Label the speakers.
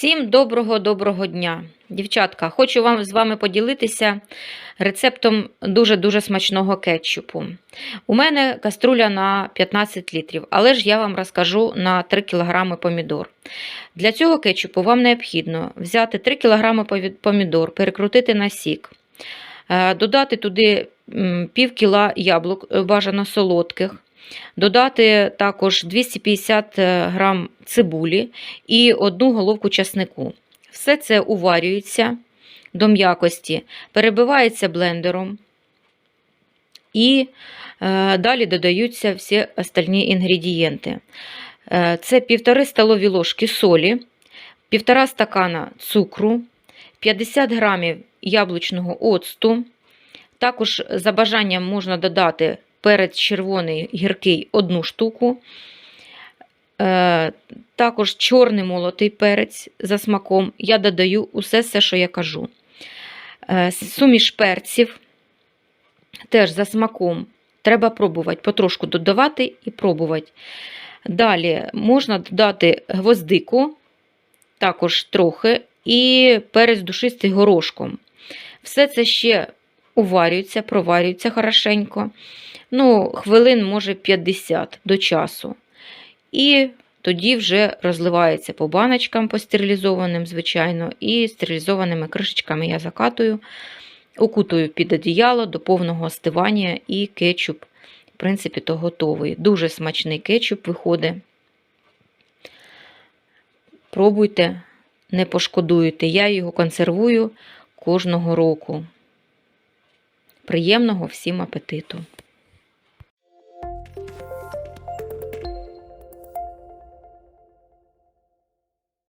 Speaker 1: Всім доброго-доброго дня. Дівчатка, хочу вам з вами поділитися рецептом дуже-дуже смачного кетчупу. У мене каструля на 15 літрів, але ж я вам розкажу на 3 кг помідор. Для цього кетчупу вам необхідно взяти 3 кг помідор, перекрутити на сік, е, додати туди пів кіла яблук, е, бажано солодких, додати також 250 грам цибулі і одну головку часнику. Все це уварюється до м'якості, перебивається блендером і е, далі додаються всі остальні інгредієнти. Е, це 1,5 столові ложки солі, 1,5 стакана цукру, 50 грамів яблучного оцту. Також за бажанням можна додати перець червоний гіркий одну штуку. Е, також чорний молотий перець за смаком. Я додаю усе, все, що я кажу. Е, суміш перців теж за смаком. Треба пробувати, потрошку додавати і пробувати. Далі можна додати гвоздику, також трохи, і перець душистий горошком. Все це ще уварюється, проварюється хорошенько. Ну, хвилин, може, 50 до часу. І тоді вже розливається по баночкам постерилізованим, звичайно, і стерилізованими кришечками я закатую, укутую під одіяло до повного остивання, і кетчуп, в принципі, то готовий. Дуже смачний кетчуп виходить. Пробуйте, не пошкодуєте. Я його консервую кожного року. Приємного всім апетиту!